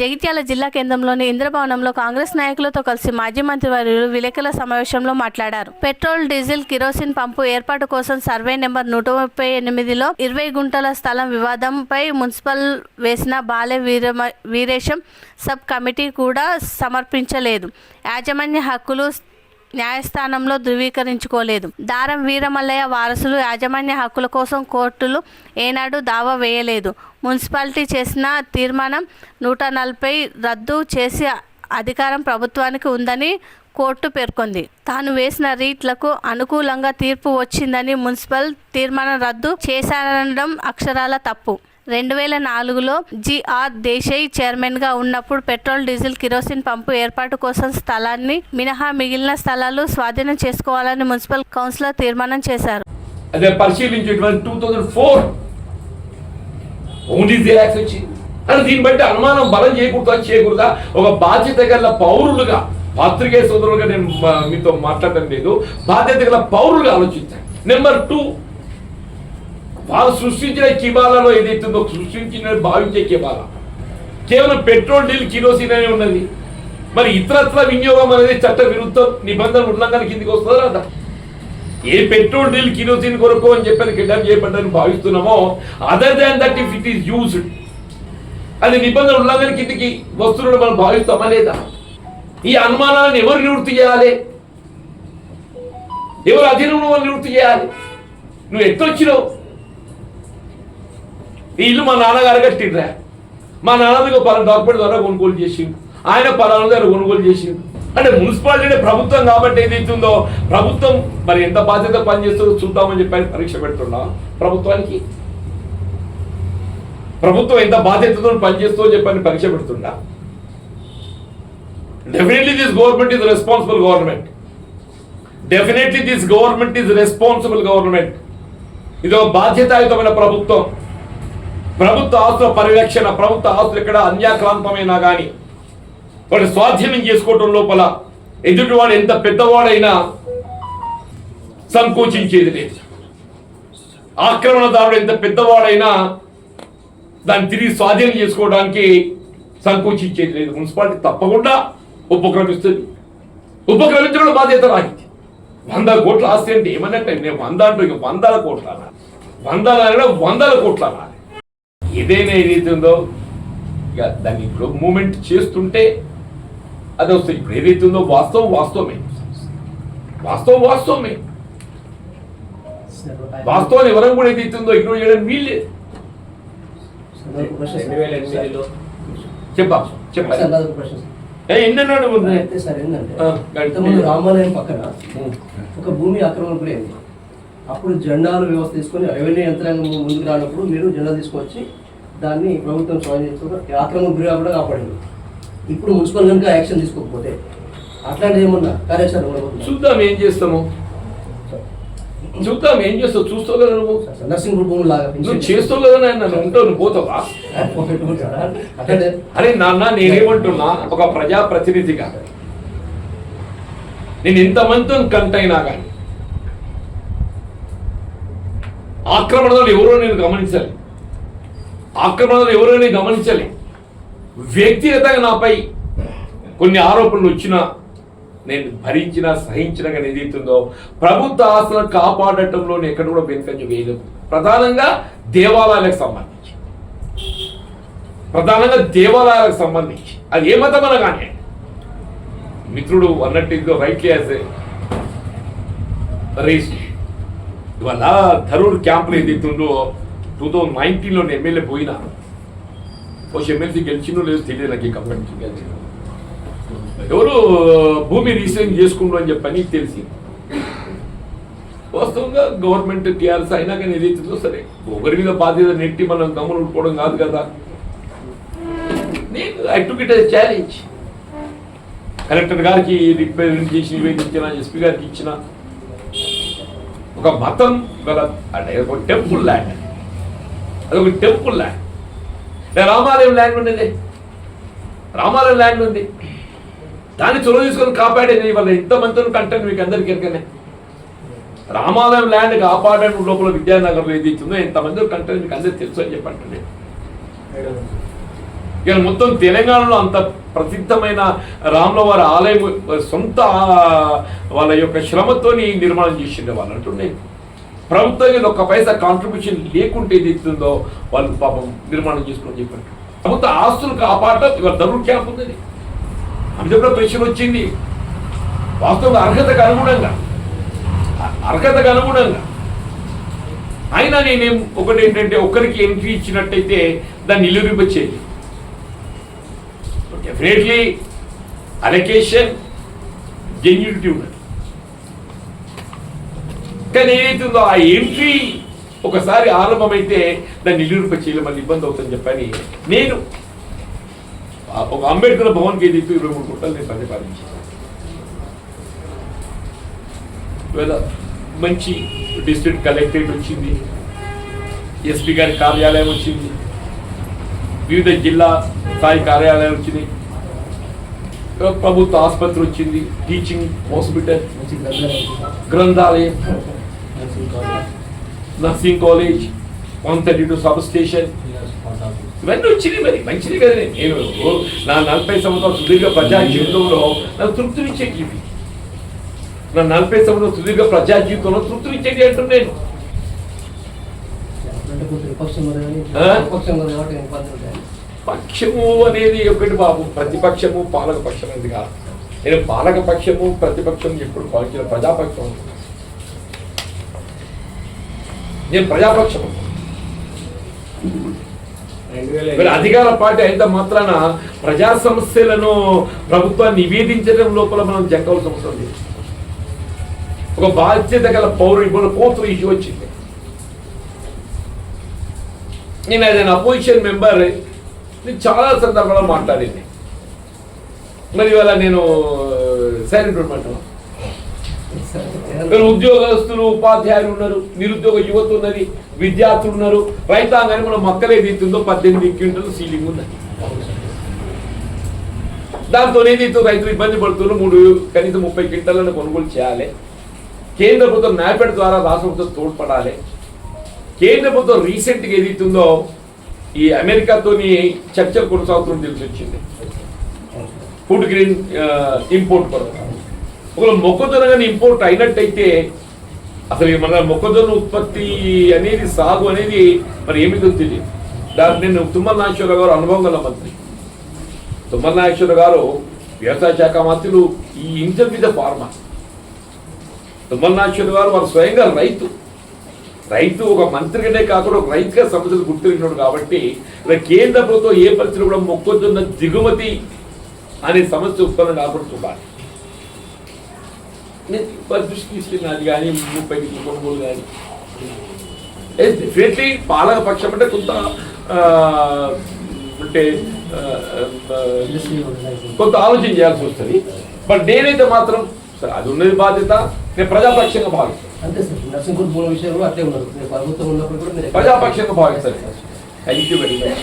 జగిత్యాల జిల్లా కేంద్రంలోని ఇంద్రభవనంలో కాంగ్రెస్ నాయకులతో కలిసి మాజీ మంత్రివర్యులు విలేకరుల సమావేశంలో మాట్లాడారు. పెట్రోల్ డీజిల్ కిరోసిన్ పంపు ఏర్పాటు కోసం సర్వే నెంబర్ నూట ముప్పై ఎనిమిదిలో ఇరవై గుంటల స్థలం వివాదంపై మున్సిపల్ వేసిన బాలే వీరమ వీరేశం సబ్ కమిటీ కూడా సమర్పించలేదు. యాజమాన్య హక్కులు న్యాయస్థానంలో ధృవీకరించుకోలేదు. దారం వీరమల్లయ్య వారసులు యాజమాన్య హక్కుల కోసం కోర్టులు ఏనాడు దావా వేయలేదు. మున్సిపాలిటీ చేసిన తీర్మానం నూట నలభై రద్దు చేసి అధికారం ప్రభుత్వానికి ఉందని కోర్టు పేర్కొంది. తాను వేసిన రీట్లకు అనుకూలంగా తీర్పు వచ్చిందని మున్సిపల్ తీర్మానం రద్దు చేశారనడం అక్షరాల తప్పు. రెండు వేల నాలుగులో జిఆర్ దేశాయ్ చైర్మన్గా ఉన్నప్పుడు పెట్రోల్ డీజిల్ కిరోసిన్ పంపు ఏర్పాటు కోసం స్థలాన్ని మినహా మిగిలిన స్థలాలు స్వాధీనం చేసుకోవాలని మున్సిపల్ కౌన్సిలర్ తీర్మానం చేశారు. అదే పరిశీలించేటువంటి two thousand four only xerox వచ్చింది అని దీన్ని బట్టి అనుమానం బలం చేయకూడదా చేయకూడదా? ఒక బాధ్యత గల పౌరులుగా పాత్రికేయ సోదరులుగా నేను మీతో మాట్లాడడం లేదు. బాధ్యత గల పౌరులుగా ఆలోచించాను నెంబర్ టూ వాళ్ళు సృష్టించిన కిబాలలో ఏదైతుందో సృష్టించిన భావించే కిబాల. కేవలం పెట్రోల్ డీల్ కిరోసిన్ అనే ఉన్నది. మరి ఇతరత్ర వినియోగం అనేది చట్ట విరుద్ధం నిబంధనలు ఉల్లంఘన కిందికి వస్తుందా రాదా? ఏ పెట్రోల్ డీల్ కిరోసిన్ కొరకు అని చెప్పి కిడ్నాప్ చేయబడ్డని భావిస్తున్నామో other than that if it is used అది నిబంధన ఉల్లంఘన కిందికి వస్తున్నట్టు మనం భావిస్తామా లేదా? ఈ అనుమానాలను ఎవరు నివృత్తి చేయాలి? ఎవరు అధీనంలో వాళ్ళు నివృత్తి చేయాలి? నువ్వు ఎట్టొచ్చినావు ఈ ఇల్లు మా నాన్నగారు కట్టిండ్రా. మా నాన్నది పలానా డాక్యుమెంట్ ద్వారా కొనుగోలు చేసిండు. ఆయన పలానా దగ్గర కొనుగోలు చేసిండు. అంటే మున్సిపాలిటీ ప్రభుత్వం కాబట్టి ఏదైతుందో ప్రభుత్వం మరి ఎంత బాధ్యత పనిచేస్తుందో చూద్దామని చెప్పి పరీక్ష పెడుతున్నా. ప్రభుత్వానికి ప్రభుత్వం ఎంత బాధ్యతతో పనిచేస్తుందో చెప్పని పరీక్ష పెడుతుండా definitely this government is responsible government definitely this government is responsible government ఇది ఒక బాధ్యతాయుతమైన ప్రభుత్వం. ప్రభుత్వ ఆస్తుల పరిరక్షణ ప్రభుత్వ ఆస్తులు ఇక్కడ అన్యాక్రాంతమైనా కానీ వాడు స్వాధీనం చేసుకోవటం లోపల ఎదుటివాడు ఎంత పెద్దవాడైనా సంకోచించేది లేదు. ఆక్రమణదారుడు ఎంత పెద్దవాడైనా దాన్ని తిరిగి స్వాధీనం చేసుకోవడానికి సంకోచించేది లేదు. మున్సిపాలిటీ తప్పకుండా ఉపక్రమిస్తుంది. ఉపక్రమించడం బాధ్యత రాహిత్యం వంద కోట్ల ఆస్తి అంటే ఏమన్నట్టు నేను వంద అంటూ ఇక వందల కోట్ల వందల వందల కోట్ల ఏదైనా ఏదైతే ఉందో ఇక దాన్ని ఇప్పుడు మూమెంట్ చేస్తుంటే అది వస్తుంది. ఇప్పుడు ఏదైతే ఉందో వాస్తవం వాస్తవమే. వాస్తవం వాస్తవమే. వాస్తవాన్ని ఎవరం కూడా ఏదైతే ఉందో ఇగ్నోర్ చేయడం వీళ్ళే రెండు వేల ఎనిమిదిలో చెప్పా చెప్పా. ఏ ఎన్నెన్నాడు అయితే సార్ ఏంటంటే ఇంతకుముందు రామాలయం పక్కన ఒక భూమి ఆక్రమణ కూడా అప్పుడు జెండాలు వ్యవస్థ తీసుకొని రెవెన్యూ యంత్రాంగం ముందుకు రానప్పుడు మీరు జెండా తీసుకొచ్చి దాన్ని ప్రభుత్వం స్వాధీనం చేసుకుని ఆక్రమణ గురి కూడా కాపాడింది. ఇప్పుడు మున్సిపల్ కనుక యాక్షన్ తీసుకోకపోతే అట్లాంటిది ఏమన్నా? కార్యాచరణ ఉండబోతుందా? చూద్దాం ఏం చేస్తాము. చూద్దాం ఏం చేస్తావు? చూస్తావు కదా నువ్వు. నర్సింగ్ భూములు లాగా నువ్వు చేస్తావు కదా నన్ను ఉంటావు నువ్వు పోతావా? అట్లాంటి అరే నాన్న నేనేమంటున్నా? ఒక ప్రజా ప్రతినిధిగా నేను ఎంతమందితో కంటైనా కానీ ఆక్రమణలు ఎవరో నేను గమనించాలి ఆక్రమణలు ఎవరైనా నేను గమనించాలి. వ్యక్తిగతంగా నాపై కొన్ని ఆరోపణలు వచ్చినా నేను భరించిన సహించిన కానీ ఏదైతుందో ప్రభుత్వ ఆస్తులను కాపాడటంలో నేను ఎక్కడ కూడా వెనుకంజ వేయలేదు. ప్రధానంగా దేవాలయాలకు సంబంధించి. ప్రధానంగా దేవాలయాలకు సంబంధించి. అది ఏ మతమన కానీ. మిత్రుడు అన్నట్టు ఇదిగో రైట్ రేస్ ఇవాళ ధరూర్ క్యాంపులు ఏదైతుందో టూ థౌజండ్ నైన్టీన్లో నేను ఎమ్మెల్యే పోయినా పోసి ఎమ్మెల్సీ గెలిచినో లేదో తెలియదు నాకు ఈ కంపెనీ గెలిచిన ఎవరు భూమి రిజిస్ట్రేషన్ చేసుకుంటూ అని చెప్పని తెలిసి? వాస్తవంగా గవర్నమెంట్ టీఆర్ఎస్ అయినా కానీ ఏదైతుందో సరే. ఒకరి మీద బాధ్యత నెట్టి మనం గమ్మున ఉండిపోవడం కాదు కదా. నేను I took it challenge collector గారికి రిప్రజెంట్ చేసి నివేదించిన ఎస్పీ గారికి ఇచ్చిన. ఒక మతం గల ఒక టెంపుల్ ల్యాండ్ అదొక టెంపుల్ ల్యాండ్. రామాలయం ల్యాండ్ ఉండేది రామాలయం ల్యాండ్ ఉంది. దాన్ని చొరవ తీసుకొని కాపాడేది వాళ్ళ ఇంతమంది కంటెంట్ మీకు అందరికీ ఎరకనే రామాలయం ల్యాండ్ కాపాడడం లోపల విద్యానగర్లో ఏది ఇచ్చిందో ఇంతమంది కంటెంట్ మీకు అందరికి తెలుసు అని చెప్పండి ఇక మొత్తం తెలంగాణలో అంత ప్రసిద్ధమైన రాముల వారి ఆలయం సొంత వాళ్ళ యొక్క శ్రమతోని నిర్మాణం చేసిండే వాళ్ళు అంటున్నాయి ప్రభుత్వం మీద ఒక్క పైసా కాంట్రిబ్యూషన్ లేకుంటే ఏదైతుందో వాళ్ళు పాపం నిర్మాణం చేసుకుని చెప్పారు. ప్రభుత్వ ఆస్తులు కాపాడటం ఇవాళ దరుడు క్యాంప్ ఉంది అందులో కూడా ప్రెషర్ వచ్చింది. వాస్తవంగా అర్హతకు అనుగుణంగా. అర్హతకు అనుగుణంగా. అయినా నేనేం ఒకటి ఏంటంటే ఒకరికి ఎంట్రీ ఇచ్చినట్టయితే దాన్ని నిలువరింపచేయాలి డెఫినెట్లీ అలొకేషన్ జెన్యూనిటీ ఉన్నది. కానీ ఏదైతుందో ఆ ఎంట్రీ ఒకసారి ఆరంభమైతే దాన్ని నిలువరింప చేయడం మళ్ళీ ఇబ్బంది అవుతుందని చెప్పని నేను ఒక అంబేద్కర్ భవన్కి ఏదైతే ఇరవై మూడు గుంటలు నేను ప్రతిపాదించాను ఇవాళ మంచి డిస్ట్రిక్ట్ కలెక్టరేట్ వచ్చింది ఎస్పీ గారి కార్యాలయం వచ్చింది వివిధ జిల్లా స్థాయి కార్యాలయాలు వచ్చినాయి. ప్రభుత్వ ఆసుపత్రి వచ్చింది టీచింగ్ హాస్పిటల్ గ్రంథాలయం. Nursing college one thirty two sub station ఇవన్నీ వచ్చినాయి మరి. మంచిది కదా. నేను నా నలభై సంవత్సరాల సుదీర్ఘ ప్రజా జీవితంలో నాకు తృప్తినిచ్చేది ఇవి నా నలభై సంవత్సరాల సుదీర్ఘ ప్రజా జీవితంలో తృప్తినిచ్చేది అంటున్నాను నేను. పక్షము అనేది ఒకటి బాబు. ప్రతిపక్షము పాలక పక్షం అనేది కాదు నేను పాలక పక్షము ప్రతిపక్షం ఎప్పుడు పాలించిన. ప్రజాపక్షం. నేను ప్రజాపక్షం మరి అధికార పార్టీ అయితే మాత్రాన ప్రజా సమస్యలను ప్రభుత్వాన్ని నివేదించడం లోపల మనం జంకవలసిన అవసరం లేదు ఒక బాధ్యత గల పౌరుడు ఇప్పుడు కోర్టు ఇష్యూ వచ్చింది. నేను ఏదైనా అపోజిషన్ మెంబర్ నేను చాలా సందర్భాల్లో మాట్లాడింది. మరి ఇవాళ నేను uh, సైలెంట్ ఉండమంటాను ఉద్యోగస్తులు ఉపాధ్యాయులు ఉన్నారు నిరుద్యోగ యువత ఉన్నది విద్యార్థులు ఉన్నారు. రైతాంగాన్ని మనం మొక్కలు ఏదైతుందో పద్దెనిమిది క్వింటల్ సీలింగ్ ఉన్నది దాంతో ఏదైతే రైతులు ఇబ్బంది పడుతున్నారు. మూడు కనీసం ముప్పై క్వింటలను కొనుగోలు చేయాలి. కేంద్ర ప్రభుత్వం నాపెడ్ ద్వారా రాష్ట్ర ప్రభుత్వం తోడ్పడాలి. కేంద్ర ప్రభుత్వం రీసెంట్గా ఏదైతుందో ఈ అమెరికాతోని చర్చలు కొనసాగుతున్న తెలిసి వచ్చింది. ఫుడ్ గ్రెయిన్ ఇంపోర్ట్ కొరకు. ఒకవేళ మొక్కజొన్న కానీ ఇంపోర్ట్ అయినట్టయితే అసలు మన మొక్కజొన్న ఉత్పత్తి అనేది సాగు అనేది మరి ఏమి తెలియదు. దాన్ని నేను తుమ్మల నాగేశ్వరరావు గారు అనుభవం గల మంత్రి. తుమ్మల నాగేశ్వరరావు గారు వ్యవసాయ శాఖ మంత్రులు ఈ engine with pharma. Tummala Nageswararao గారు వారు స్వయంగా రైతు. రైతు ఒక మంత్రిగానే కాకుండా ఒక రైతుగా సమస్యలు గుర్తించినాడు కాబట్టి కేంద్ర ప్రభుత్వం ఏ పరిస్థితులు కూడా మొక్కజొన్న దిగుమతి అనే సమస్య ఉత్పన్నం కాకుండా చూడాలి. నేను వారి దృష్టికి తీసుకెళ్ళిన అది కానీ ముప్పై కొనుగోలు కానీ డెఫినెట్లీ పాలక పక్షం అంటే కొంత అంటే కొంత ఆలోచన చేయాల్సి వస్తుంది. బట్ నేనైతే మాత్రం సరే అది ఉన్నది బాధ్యత. నేను ప్రజాపక్షంగా భావిస్తాను. అంతే సార్ నర్సింగ్ విషయంలో అట్లే ఉన్నారు. ప్రభుత్వం ఉన్నప్పుడు కూడా ప్రజాపక్షంగా భావిస్తాను. Thank you very much